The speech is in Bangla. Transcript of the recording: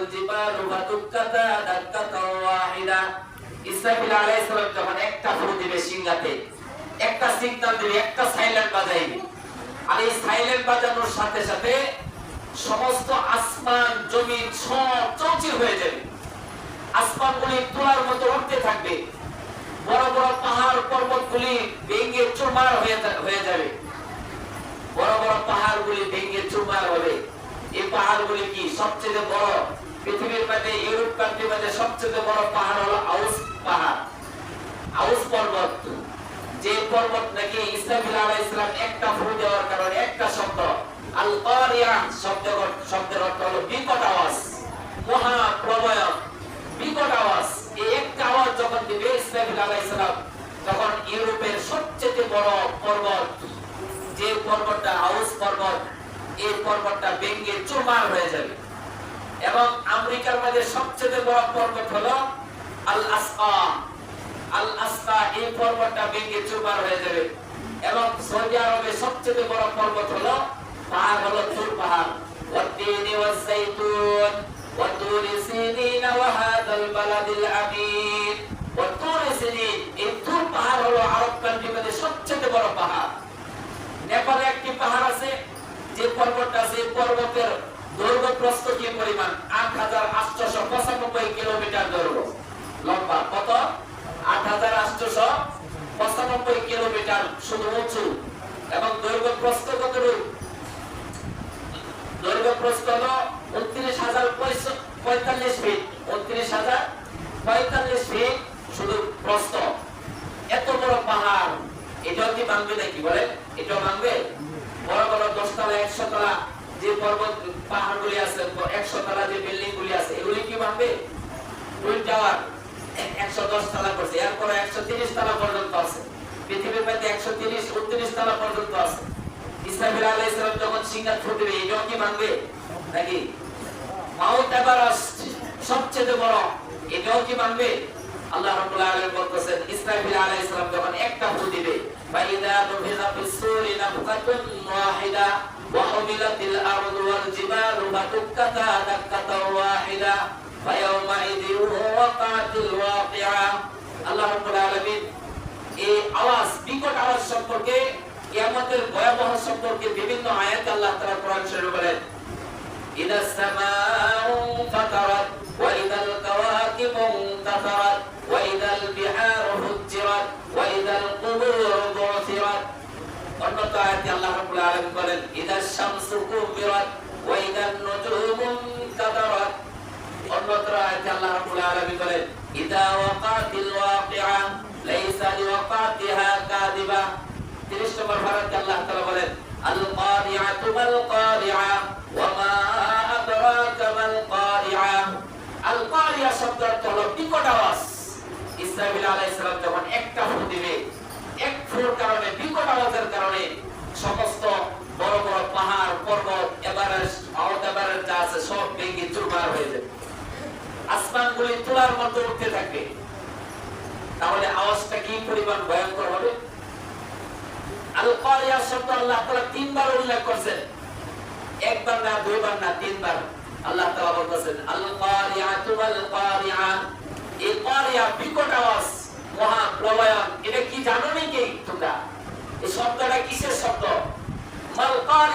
والجبال فدكتا دكة واحدة ইসরাফিল আলাইহিস সালাম যখন একটা ফু দিবে সিংহাতে একটা সিগন্যাল দিবে একটা সাইলেন্ট বাজাইবে আর এই সাইলেন্ট বাজানোর সাথে সাথে সমস্ত আসমান জমিন সব চৌচির হয়ে যাবে আসমানগুলি তোলার মতো উঠতে থাকবে বড় বড় পাহাড় পর্বতগুলি ভেঙে চুরমার হয়ে যা- হয়ে যাবে বড় বড় পাহাড়গুলি ভেঙে চুরমার হবে এই পাহাড়গুলি কি সবচেয়ে বড় পৃথিবীর মধ্যে, ইউরোপ কান্ট্রির মধ্যে সবচেয়ে বড় পাহাড় হলো আউস পাহাড়। আউস পর্বত। যে পর্বত নাকি ইসরাফিল আলাইহিস সালাম একটা ফু দেওয়ার কারণে, একটা শব্দ। আল শব্দ শব্দের অর্থ হলো বিকট আওয়াজ। মহা বিকট আওয়াজ। এই একটা আওয়াজ যখন দিবে ইসরাফিল আলাইহিস সালাম, তখন ইউরোপের সবচেয়ে বড় পর্বত, যে পর্বতটা আউস পর্বত, এই পর্বতটা ভেঙে হয়ে যাবে। এবং আমেরিকার মধ্যে সবচেয়ে বড় পর্বত হলো আল আসকা আল আসকা এই পর্বতটা ভেঙে চুরমার হয়ে যাবে এবং সৌদি আরবের সবচেয়ে বড় পর্বত হলো পাহাড় হলো তুর পাহাড় والتين والزيتون وطور سينين وهذا البلد الأمين وطور سينين এই তুর পাহাড় হলো আরব কান্ট্রির মধ্যে সবচেয়ে বড় পাহাড় নেপালে একটি পাহাড় আছে যে পর্বতটা আছে এই পর্বতের দৈর্ঘ্য প্রস্থ পরিমাণ আট হাজার আটশো পঁচানব্বই কিলোমিটার দৈর্ঘ্য। লম্বা কত? আট হাজার আটশো পঁচানব্বই কিলোমিটার, শুধু উঁচু। এবং দৈর্ঘ্য প্রস্থ কত দৈর্ঘ্য প্রস্থ হলো উনত্রিশ হাজার পঁয়তাল্লিশ ফিট। উনত্রিশ হাজার পঁয়তাল্লিশ ফিট, শুধু প্রস্থ। এত বড় পাহাড়, এটাও কি ভাঙবে নাকি বলে এটাও ভাঙবে? বড় বড় দশতলা একশো তলা যে পর্বত পাহাড় গুলি আছে, একশো তলা যে বিল্ডিং গুলি আছে, এগুলি কি টাওয়ার একশো দশ তলা করছে এরপরে একশো তিরিশ তলা পর্যন্ত আছে। পৃথিবীর মধ্যে একশো তিরিশ, উনত্রিশ তলা পর্যন্ত আছে। ইসরাফিল আলাইহিস সালাম যখন এটাও কি ভাঙবে? নাকি? মাউন্ট এভারেস্ট সবচেয়ে বড় এটাও কি ভাঙবে? আল্লাহ রাব্বুল আলামিন বলতেছেন, ইসরাফিল আলাইহিস সালাম যখন একটা ফু দিবে নুফিখা ফিস-সূরি ওয়াহিদা। ওয়া হুমিলাতিল আরদু ওয়াল জিবালু ফাদুক্কাতা দাক্কাতাও ওয়াহিদা ফায়াউমাইযিন ওয়াকাতিল ওয়াকিআ আল্লাহ রাব্বুল আলামিন এই আওয়াজ বিকট আওয়াজ সম্পর্কে কিয়ামতের ভয়াবহ সম্পর্কে বিভিন্ন আয়াত আল্লাহ তাআলা কোরআন শরীফে বলেন إذا السماء انفطرت وإذا الكواكب انتثرت وإذا البحار فجرت অন্যত আয়াতে আল্লাহ রাব্বুল আলামিন বলেন, ইদা শামসু কুবিরাত ওয়া ইদা নুজুমু কাদারাত অন্যত্র আয়াতে আল্লাহ রাব্বুল আলামিন বলেন, ইদা ওয়াকাতিল ওয়াকিআ, লাইসা লিওয়াকাতিহা কাযিবা। 30 নম্বর পারাতে আল্লাহ তাআলা বলেন আল কারিআতু মাল কারিআ ওয়া মা আওয়াজ। ইসরাফিল আলাইহিস সালাম যখন একটা ফু দিবে এক ফুর কারণে বিকট আওয়াজের কারণে সমস্ত বড় বড় পাহাড়, পর্বত, এভারেস্ট এভারেস্ট যা আছে সব ভেঙে চুরমার হয়ে যাবে আসমানগুলি তোলার মতো উঠতে থাকবে তাহলে আওয়াজটা কি পরিমাণ ভয়ঙ্কর হবে? আল্লাহ তিনবার উল্লেখ করেছেন। একবার না, দুইবার না, তিনবার আল্লাহ বিকট আওয়াজ। মহা প্রলয়ন এটা কি জানো নাকি তোমরা? এই শব্দটা কিসের শব্দ? মাল কারিয়া